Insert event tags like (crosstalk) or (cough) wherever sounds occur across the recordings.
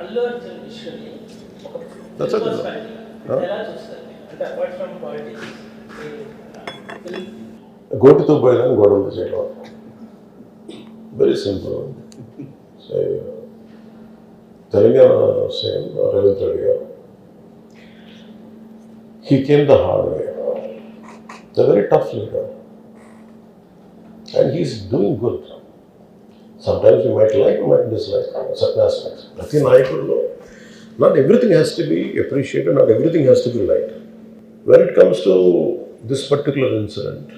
అల్లు అర్జున్ విషయాన్ని ఒక That's okay. perspective Huh? ఎలా చూస్తారు అంటే అపార్ట్ ఫ్రమ్ పాలిటిక్స్ ఫిల్మ్ గోటితో పోయేదాన్ని గోడలతో చేయడం very simple Telangana same Revanth Reddy garu he came the hard way the very tough leader and he's doing good Sometimes you might like, you might dislike certain aspects. Prati Nayakulu, not everything has to be appreciated, not everything has to be liked. When it comes to this particular incident,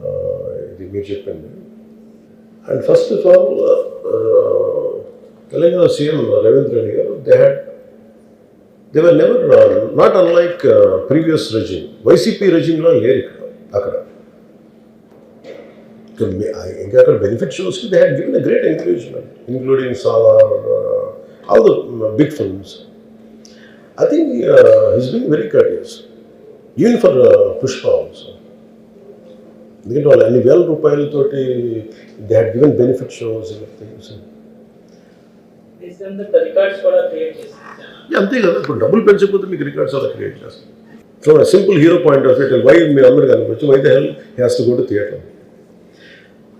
uh, the music and first of all, uh, uh, CM Ravindra Nigar, they had they were never, uh, not unlike uh, previous regime, YCP regime, not here, ఇంకా అక్కడ benefit షోస్కి they had given a great encouragement including Salaar all the big films I think his been very courteous even for Pushpa also ఎందుకంటే వాళ్ళు అన్ని వేల రూపాయలతోటి they had given benefit shows things అంతే కదా ఇప్పుడు డబ్బులు పెంచకపోతే మీకు రికార్డ్స్ అలా క్రియేట్ చేస్తాం from simple hero point of view why మీరు అందరు కనుకోవచ్చు why the hell has to go to theatre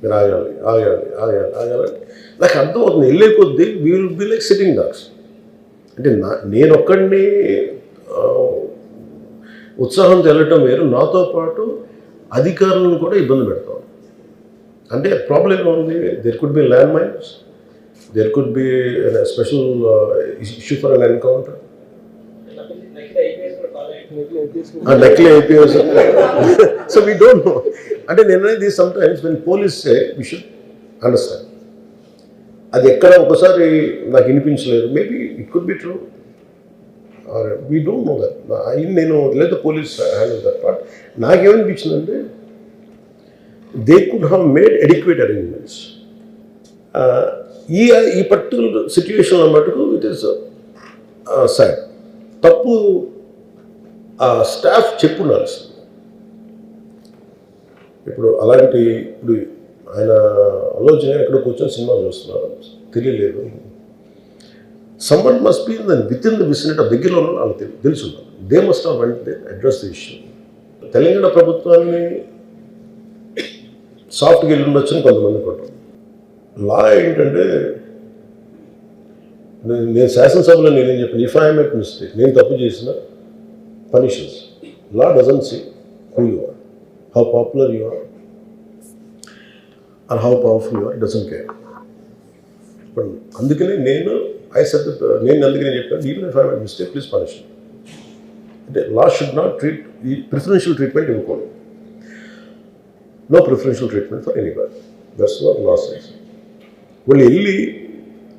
మీరు ఆగాలి ఆగాలి ఆగాలి. ఆగాలి నాకు అర్థం అవుతుంది వెళ్ళే కొద్దీ we will be like sitting dogs అంటే నా నేను ఒక్కడిని ఉత్సాహం ఉత్సాహంతో వేరు. నాతో పాటు అధికారులను కూడా ఇబ్బంది పెడతాం. అంటే ప్రాబ్లం ఏముంది there could be land mines there could be special issue for an encounter కూడా follow IPS so we don't know అంటే నిన్న these sometimes when police we should understand అది ఎక్కడ ఒకసారి నాకు వినిపించలేదు. Maybe it could be true we don't know that నేను లేదా పోలీస్ హ్యాండిల్ దట్ పార్ట్ నాకేమనిపించిందంటే they could have made adequate arrangements ఈ ఈ పర్టికులర్ సిచ్యువేషన్లో మటుకు ఇట్ ఈస్ సాడ్ తప్పు ఆ స్టాఫ్ చెప్పు ఇప్పుడు అలాంటి ఇప్పుడు ఆయన ఆలోచన ఎక్కడ కూర్చొని సినిమా చూస్తున్నారు. తెలియలేదు. Someone must be in the within the vicinity దగ్గరలో ఉన్న వాళ్ళకి తెలి- they must have went address the issue Telangana ప్రభుత్వాన్ని సాఫ్ట్గా వెళ్ళి ఉండొచ్చని కొంతమంది కొంటాం లా ఏంటంటే నేను- నేను శాసనసభలో నేనేం చెప్పాను? ఇఫ్ ఐ మేక్ మిస్టేక్ నేను తప్పు చేసిన punishments law doesn't see who you are how popular you are are how powerful you are doesn't care ఇప్పుడు అందుకనే నేను ఐ సెట్ నేను అందుకనే చెప్పాను even if I make mistake please punish అంటే లా షుడ్ నాట్ ట్రీట్ ఈ preferential treatment ఇవ్వకూడదు. No preferential treatment for any body that's what law science వాళ్ళు వెళ్ళి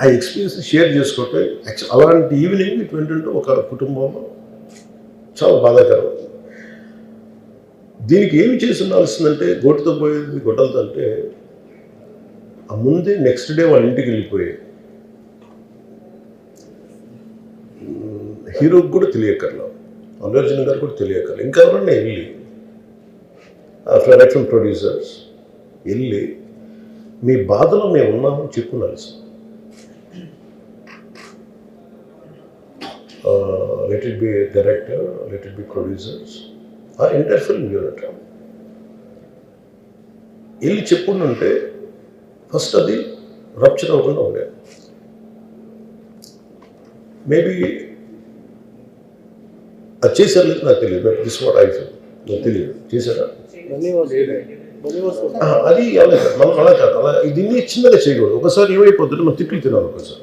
ఆ ఎక్స్పీరియన్స్ షేర్ చేసుకోవటం అలాంటి ఈవినింగ్ ఇటు ఏంటంటే ఒక కుటుంబంలో చాలా బాధాకరం. దీనికి ఏమి చేసి ఉండాల్సిందంటే గోటుతో పోయేది గొడ్డలతో అంటే ఆ ముందే నెక్స్ట్ డే వాళ్ళ ఇంటికి వెళ్ళిపోయాయి హీరోకి కూడా తెలియక్కర్లేదు అల్లు అర్జున్ గారు కూడా తెలియకర్లా ఇంకా ఎవరన్నా వెళ్ళి ప్రొడక్షన్ ప్రొడ్యూసర్స్ వెళ్ళి మీ బాధలో మేము ఉన్నామని చెప్పున్నారు let it be director let it be producers ఆ ఎంటైర్ ఫిల్మ్ యూనిట్ వెళ్ళి చెప్పుంటే ఫస్ట్ అది రప్చర్ అవ్వకుండా ఉండేది మేబీ అది చేశారు లేదు నాకు తెలియదు దిస్ వాట్ ఐ ఫీల్ నాకు తెలియదు. చేశారా? అది అలా కాదు అలా కాదు అలా దీన్ని చిన్నగా చేయకూడదు. ఒకసారి ఏమైపోతుంది మనం తిట్లు తినాలి ఒకసారి.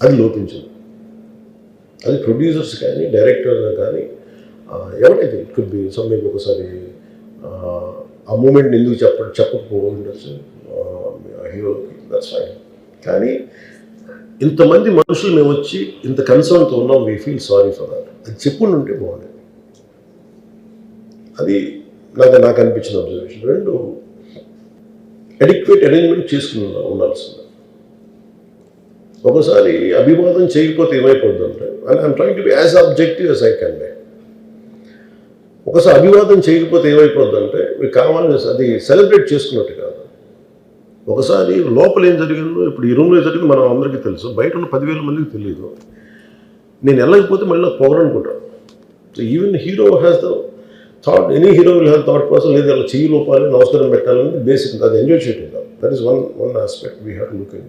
అది లోపించదు. అది ప్రొడ్యూసర్స్ కానీ డైరెక్టర్ కానీ ఎవరైతే ఇట్ కుడ్ బి సమ్మెకి ఒకసారి ఆ, మూమెంట్ని ఎందుకు చెప్ప చెప్పకపోవచ్చు హీరోకి దట్స్ ఫైన్ కానీ ఇంతమంది మనుషులు మేము వచ్చి ఇంత కన్సర్న్తో ఉన్నాం we feel sorry for that అది చెప్పుండి ఉంటే బాగుండేది. అది నాకు నాకు అనిపించిన అబ్జర్వేషన్ రెండు అడిక్వేట్ అరేంజ్మెంట్ చేసుకుని ఉండాల్సింది. ఒకసారి అభివాదం చేయకపోతే ఏమైపోతుందంటే and I'm trying to be as objective as I can be ఒకసారి అభివాదం చేయకపోతే ఏమైపోతుందంటే మీరు మీకు కావాలని అది సెలబ్రేట్ చేసుకున్నట్టు కాదు. ఒకసారి లోపల ఏం జరిగిందో ఇప్పుడు ఈ రూమ్లో జరిగింది మనం అందరికీ తెలుసు. బయట ఉన్న పదివేల మందికి తెలియదు నేను వెళ్ళకపోతే మళ్ళీ నాకు పొగరనుకుంటాను so even hero has the thought any hero will have thought person లేదు అలా చేయి లోపాలని నమస్కారం పెట్టాలని బేసిక్ అది ఎంజాయ్ చేయటం that is one one aspect we have look in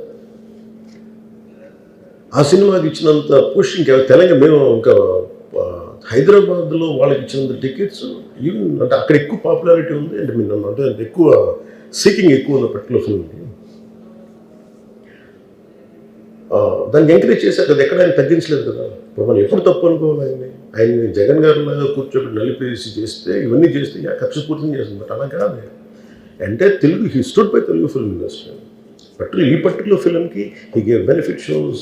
ఆ సినిమాకి ఇచ్చినంత పుష్ ఇంకా తెలంగాణ మేము ఇంకా హైదరాబాద్లో వాళ్ళకి ఇచ్చినంత టికెట్స్ ఈవెన్ అంటే అక్కడ ఎక్కువ పాపులారిటీ ఉంది. అంటే మీరు నన్ను అంటే ఎక్కువ సీకింగ్ ఎక్కువ ఉన్న పర్టికులర్ ఫిల్మ్కి దాన్ని ఎంకరేజ్ చేశారు కదా ఎక్కడ ఆయన తగ్గించలేదు కదా. ఇప్పుడు మనం ఎప్పుడు తప్పు అనుకోవాలి ఆయన్ని? ఆయన జగన్ గారి లాగా కూర్చోబెట్టి నలిపేసి చేస్తే ఇవన్నీ చేస్తే ఖర్చు కక్షపూర్తం చేస్తుంది బట్ అలా కాదు. అంటే Telugu హిస్టోడ్ by Telugu film industry particular ఈ పర్టికులర్ ఫిల్మ్కి హీ గేవ్ బెనిఫిట్ షోస్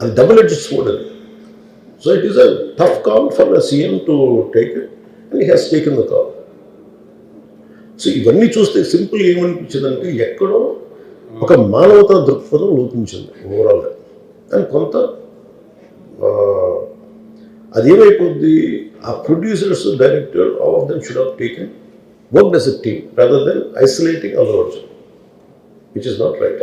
అది డబుల్ ఎడ్జ్ స్వోర్డ్ అది. So it is a tough call for CM to take it and he has taken the call so ఇవన్నీ చూస్తే simple ఏమనిపించిందంటే ఎక్కడో ఒక మానవతా దృక్పథం లోపించింది ఓవరాల్గా అండ్ కొంత అదేమైపోద్ది ఆ producers director all of them should have taken work does a team rather then isolating Allu which is not right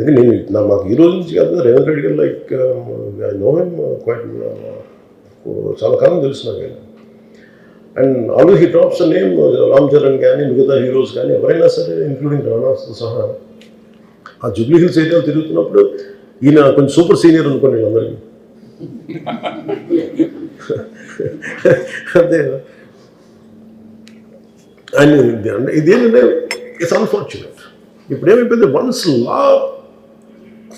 ఎందుకంటే నేను నా మాకు ఈ రోజు నుంచి కాదు Revanth Reddy garu like I know him quite చాలా కాలం తెలుసు నాకు and always he drops name Ram Charan కానీ మిగతా హీరోస్ కానీ ఎవరైనా సరే ఇంక్లూడింగ్ రాణాస్తో సహా. ఆ జూబ్లీ హిల్స్ ఏరియాలో తిరుగుతున్నప్పుడు ఈయన కొంచెం సూపర్ సీనియర్ అనుకోండి వీళ్ళందరికీ (laughs) అదే. కదా. ఇది- ఇదేంటంటే ఇట్స్ అన్ఫార్చునేట్ ఇప్పుడు ఏమైపోయింది వన్స్ లా